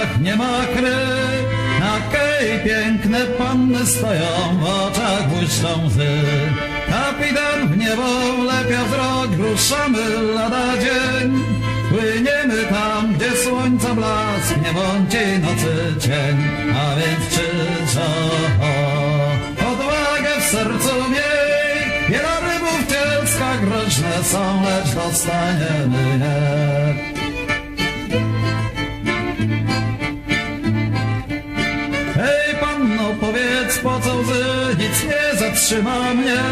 oczach nie ma kry. Na kej piękne panny stoją, w oczach błyszczą łzy. Kapitan w niebo lepia wzrok, ruszamy lada dzień. Płyniemy tam, gdzie słońca blask, nie wąci nocy cień. A więc krzyczą, odwagę w sercu miej. Wiele rybów w cielskach groźne są, lecz dostaniemy je. Co łzy, nic nie zatrzyma mnie,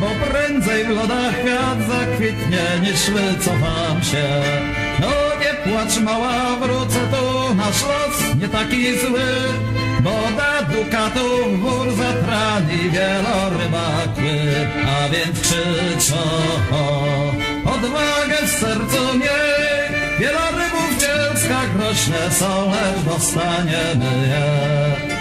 bo prędzej w lodach kwiat zakwitnie, niż wycofam się. No nie płacz mała, wrócę tu, nasz los nie taki zły, bo da dukatów wór zatrani wielorybakły, a więc krzyczą, odwagę w sercu miej, wielorybów dzielska groźne są, lecz dostaniemy je.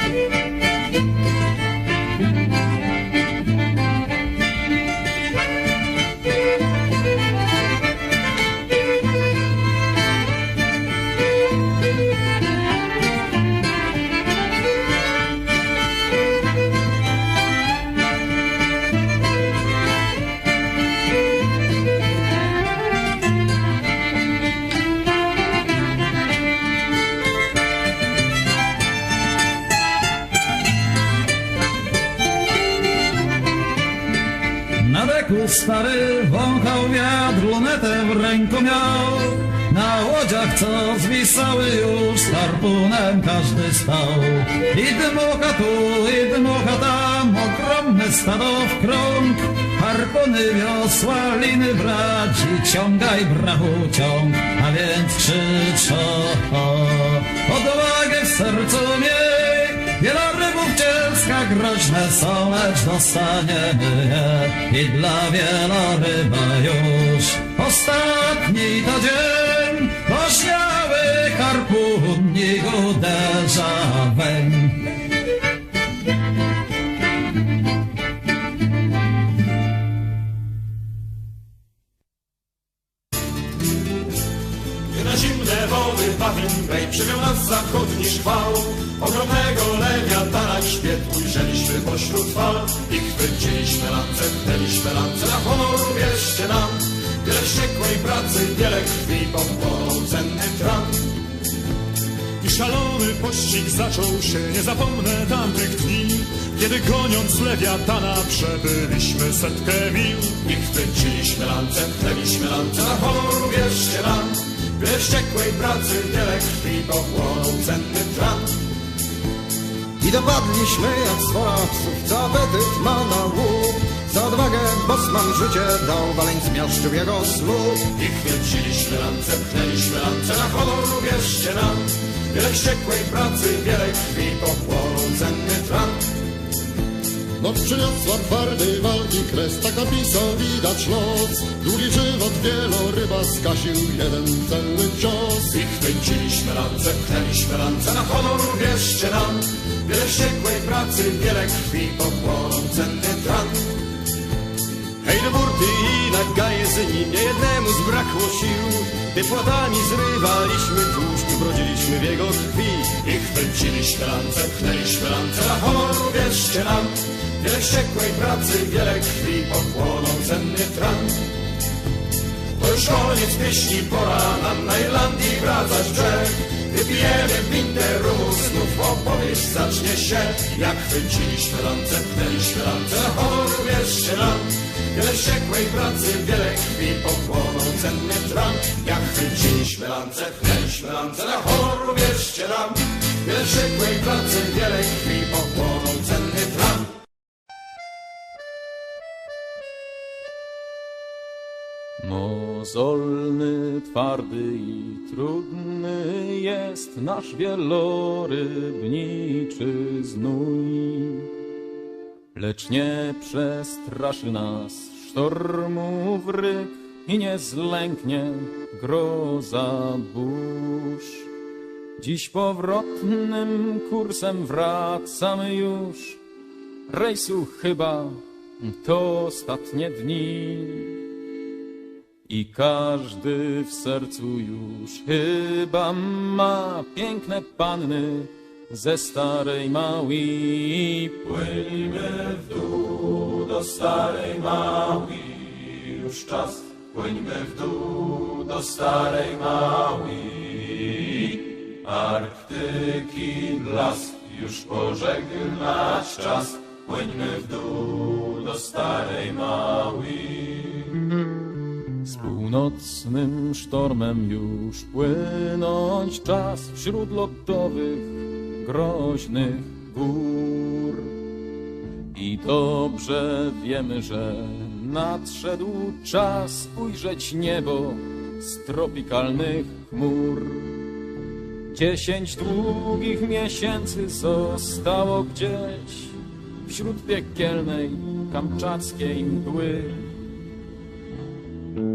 Na łodziach, co zwisały już, z harpunem każdy stał. I dmucha tu, i dmucha tam, ogromne stado w krąg. Harpuny, wiosła, liny brać i ciągaj brachu ciąg. A więc krzyczą, odwagę w sercu miej. Wielorybów cielska groźne są, lecz dostaniemy je. I dla wieloryba już ostatni to dzień, bo śmiały harpunik uderza weń. Na zimne wody Bay przywiał nas zachodni szwał. Ogromnego lewiatana i szpieg ujrzeliśmy pośród fal. I chwyciliśmy lance, pchnęliśmy lance na honor, wierzcie nam Wiele wściekłej pracy, wiele krwi pochłonął cenny tram I szalony pościg zaczął się, nie zapomnę tamtych dni, kiedy goniąc lewiatana przebyliśmy setkę mil. I chwyciliśmy lance, pchnęliśmy lance na honor, wierzcie nam Wiele wściekłej pracy, wiele krwi pochłonął cenny tram I dopadliśmy jak swora psów, co apetyt ma na łup. Za odwagę bosman życie dał, waleń zmiażdżył jego słup. I chwyciliśmy lance, pchnęliśmy lance na honor, wierzcie nam Wiele wściekłej pracy, wiele krwi pochłonął cenny tram Noc przyniosła twardej walki kres, tak napisał widać los. Długi żywot wieloryba skasił jeden cenny cios. I chwyciliśmy lance, pchnęliśmy lance na honor, wierzcie nam Wiele wściekłej pracy, wiele krwi pochłonął cenny tran Hej do burty i na gajezyni Nie jednemu zbrakło sił. Gdy płatami zrywaliśmy tłuszcz Brodziliśmy w jego krwi. I chwyciliśmy lance, pchnęliśmy lance na honor, wierzcie nam Wiele wściekłej pracy, wiele krwi pochłonął cenny tran To już koniec pieśni, pora nam na Irlandii wracać brzeg. Wypijemy winter rumu, znów opowieść zacznie się. Jak chwyciliśmy lance, pchnęliśmy lance honor, wierzcie nam Wiele wściekłej pracy, wiele krwi pochłonął cenny tran Jak chwyciliśmy lance, pchnęliśmy lance na honor, wierzcie nam Wiele wściekłej pracy, wiele krwi pochłonął cenny tran Mozolny, twardy i trudny jest nasz wielorybniczy znój. Lecz nie przestraszy nas sztormu wryk i nie zlęknie groza burz. Dziś powrotnym kursem wracamy już, rejsu chyba to ostatnie dni. I każdy w sercu już chyba ma piękne panny ze starej małej. Płyńmy w dół do starej Maui, już czas. Płyńmy w dół do starej Maui. Arktyki blask, już pożegnać czas. Płyńmy w dół do starej Maui. Z północnym sztormem już płynąć czas wśród lodowych, groźnych gór. I dobrze wiemy, że nadszedł czas ujrzeć niebo z tropikalnych chmur. Dziesięć długich miesięcy zostało gdzieś wśród piekielnej kamczackiej mgły.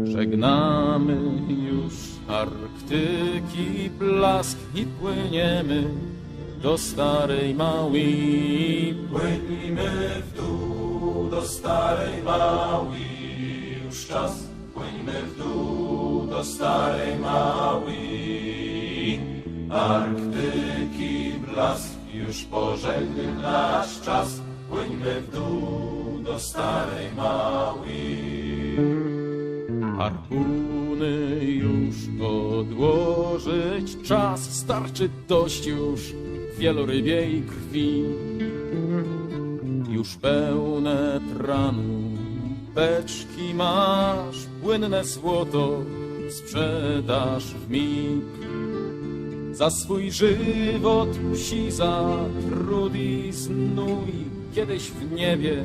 Żegnamy już Arktyki blask i płyniemy do starej małej. Płyńmy w dół do starej Maui, już czas. Płyńmy w dół do starej Maui. Arktyki blask, już pożegnać czas. Płyńmy w dół do starej Maui. Harpuny już odłożyć czas, starczy dość już wielorybiej krwi. Już pełne tranu beczki masz, płynne złoto sprzedasz w mig. Za swój żywot si za trud i znój, kiedyś w niebie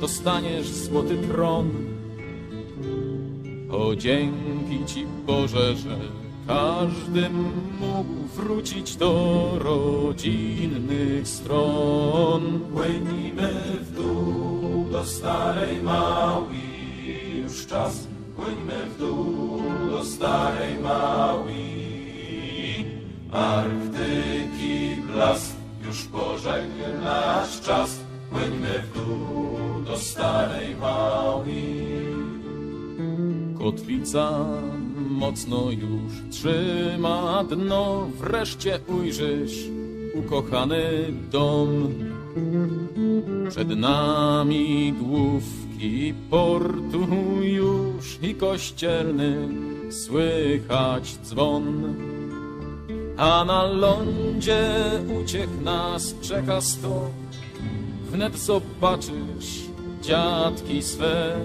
dostaniesz złoty tron. O dzięki Ci Boże, że każdy mógł wrócić do rodzinnych stron. Płyńmy w dół do starej Maui, już czas. Płyńmy w dół do starej Maui. Arktyki blask, już pożegnać czas. Płyńmy w Kotwica mocno już trzyma dno, wreszcie ujrzysz ukochany dom. Przed nami główki portu już i kościelny słychać dzwon. A na lądzie uciech nas czeka sto, wnet zobaczysz dziadki swe.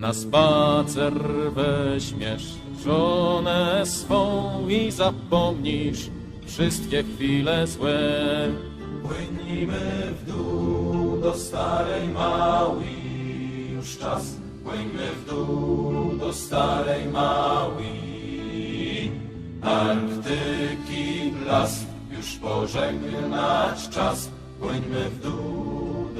Na spacer weźmiesz żonę swą i zapomnisz wszystkie chwile złe. Płyńmy w dół do starej Maui, już czas. Płyńmy w dół do starej Maui. Arktyki blask, już pożegnać czas. Płyńmy w dół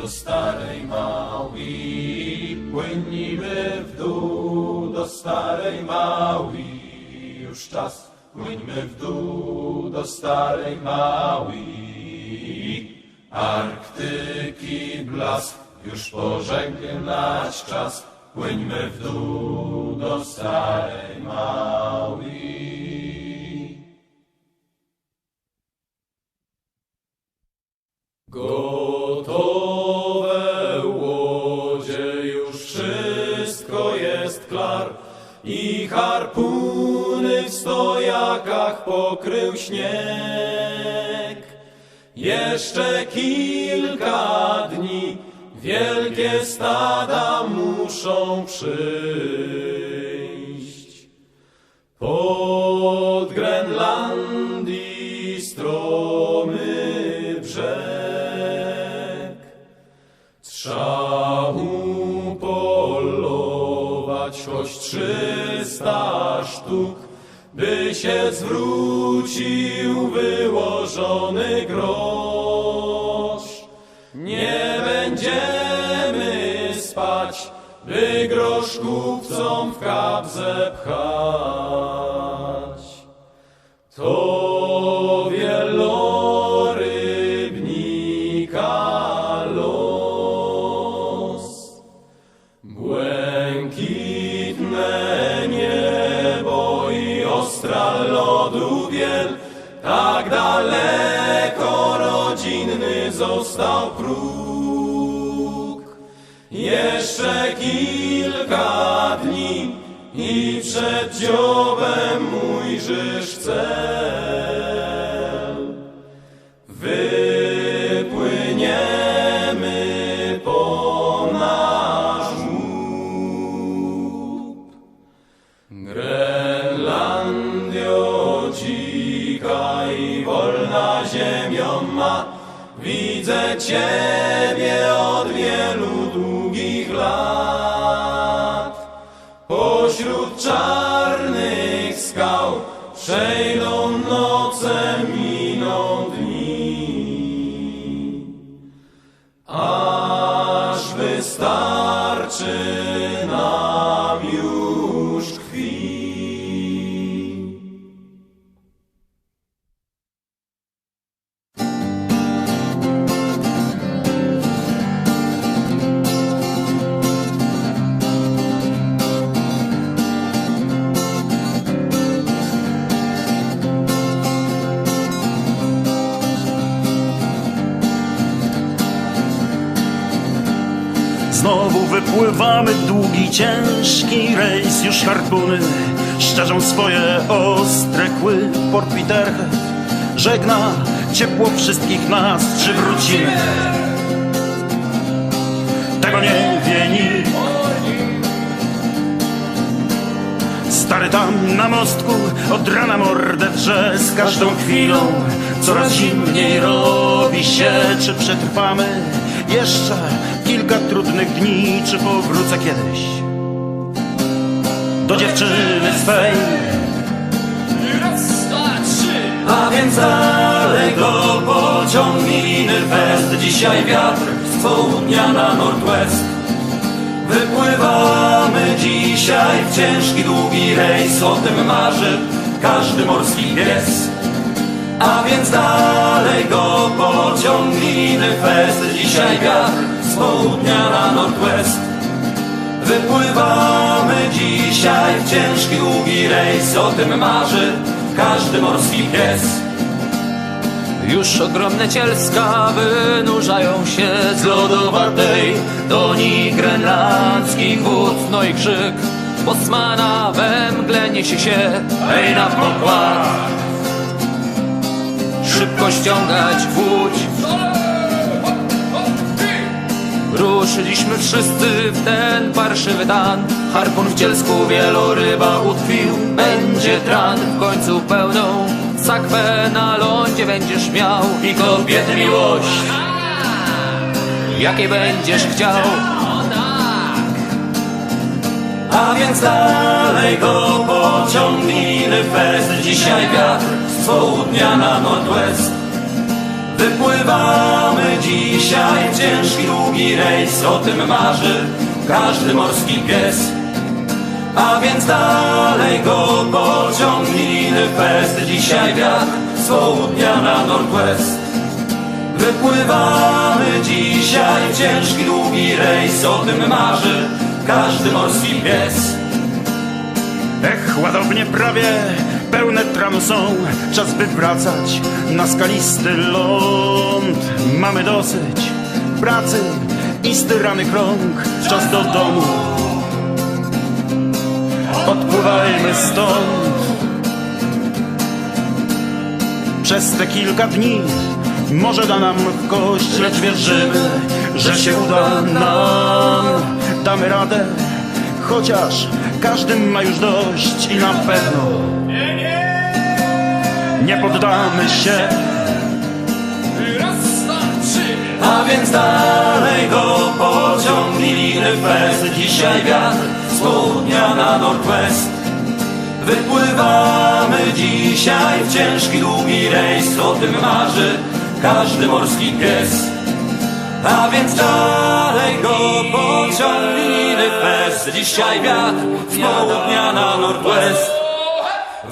do starej Maui. Płyńmy w dół do starej Maui, już czas. Płyńmy w dół do starej Maui. Arktyki blask, już pożegnać czas. Płyńmy w dół do starej Maui. Śnieg. Jeszcze kilka dni wielkie stada muszą przyjść. Pod Grenlandii stromy brzeg Trzeba upolować choć trzysta sztuk, by się zwrócił wyłożony grosz. Nie będziemy spać, by grosz kupcom w kabzę pchać. został próg. Jeszcze kilka dni i przed dziobem ujrzysz cel. Przejdą noce, miną długi, ciężki rejs Już harpuny szczerzą swoje ostre kły. Port Peterhead żegna ciepło wszystkich nas Czy wrócimy? Tego nie wie nikt Stary tam na mostku od rana mordę drze Z każdą chwilą. Coraz zimniej robi się Czy przetrwamy jeszcze kilka trudnych dni Czy powrócę kiedyś? Do dziewczyny swej. A więc dalej go pociągnijmy fest Dzisiaj wiatr z południa na nordwest Wypływamy dzisiaj w ciężki, długi rejs. O tym marzy każdy morski pies. A więc dalej go pociągnijmy fest Dzisiaj wiatr południa na nordwest Wypływamy dzisiaj w ciężki, długi rejs O tym marzy każdy morski pies. Już ogromne cielska wynurzają się z lodowatej doni grenlandzkich wód. No i krzyk Bosmana we mgle niesie się Hej na pokład. Szybko ściągać łódź Ruszyliśmy wszyscy w ten parszywy dan. Harpun w cielsku wieloryba utkwił. Będzie tran w końcu pełną. Sakwę na lądzie będziesz miał. I kobiety miłość. Jakiej będziesz chciał? A więc dalej go pociągnijmy fest Dzisiaj wiatr z południa na nordwest Wypływamy dzisiaj w ciężki, długi rejs O tym marzy każdy morski pies. A więc dalej go pociągnijmy fest Dzisiaj wiatr z południa na nordwest Wypływamy dzisiaj w ciężki, długi rejs O tym marzy każdy morski pies. Ech, ładownie prawie pełne tramu są. Czas by wracać na skalisty ląd. Mamy dosyć pracy i styranych rąk Czas do domu. Odpływajmy stąd. Przez te kilka dni może da nam w kość Lecz wierzymy, że się uda nam. Damy radę, chociaż każdy ma już dość I na pewno nie poddamy się. A więc dalej go pociągnijmy fest Dzisiaj wiatr z południa na nordwest Wypływamy dzisiaj w ciężki, długi rejs. O tym marzy każdy morski pies. A więc dalej go pociągnijmy fest Dzisiaj wiatr z południa na nordwest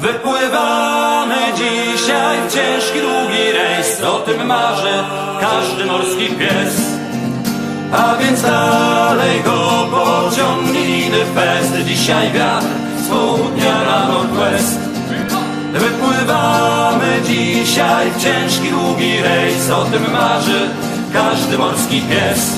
Wypływamy dzisiaj w ciężki, długi rejs. O tym marzy każdy morski pies. A więc dalej go pociągnijmy fest. Dzisiaj wiatr z południa na nordwest Wypływamy dzisiaj w ciężki, długi rejs. O tym marzy każdy morski pies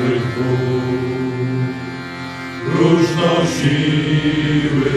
dróg próżno siły.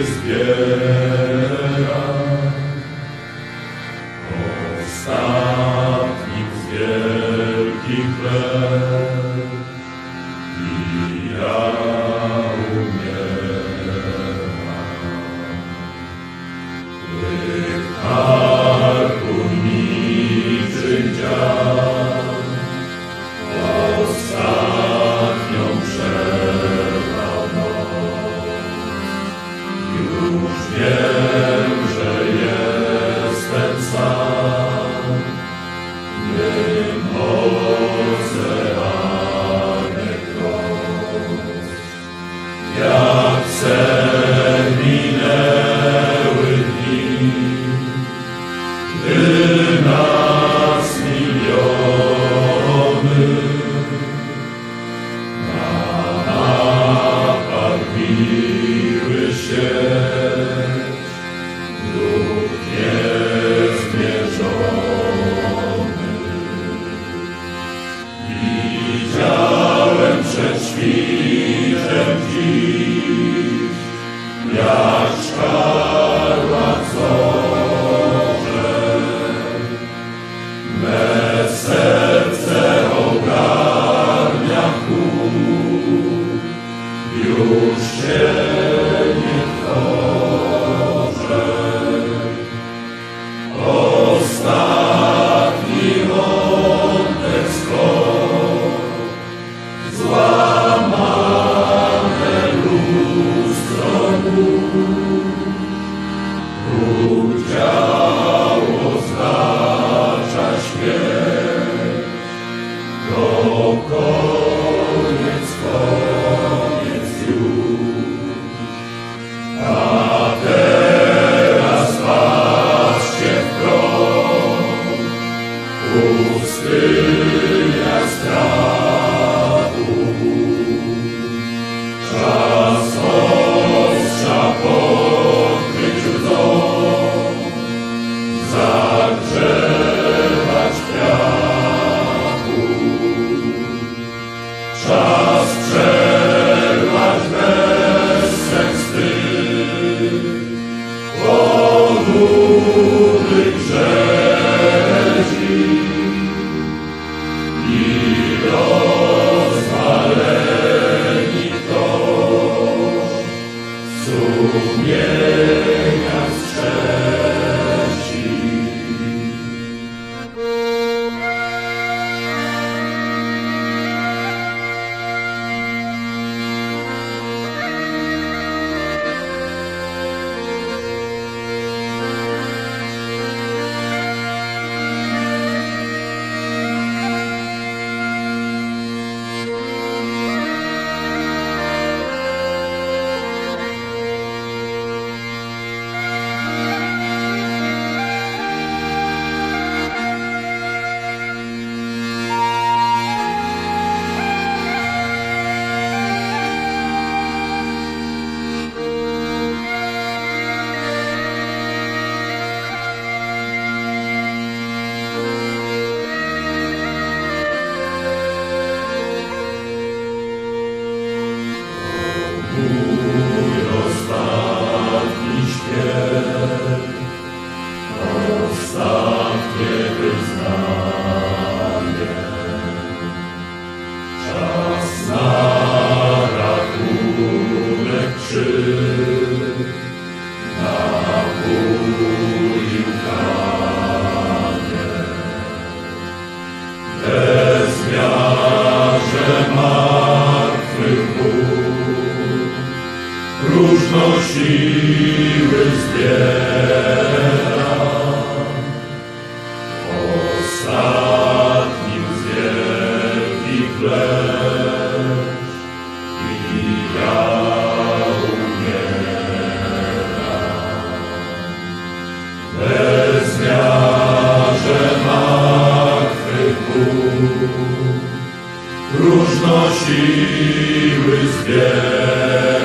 Rzezi i na boju próżno siły zbiera.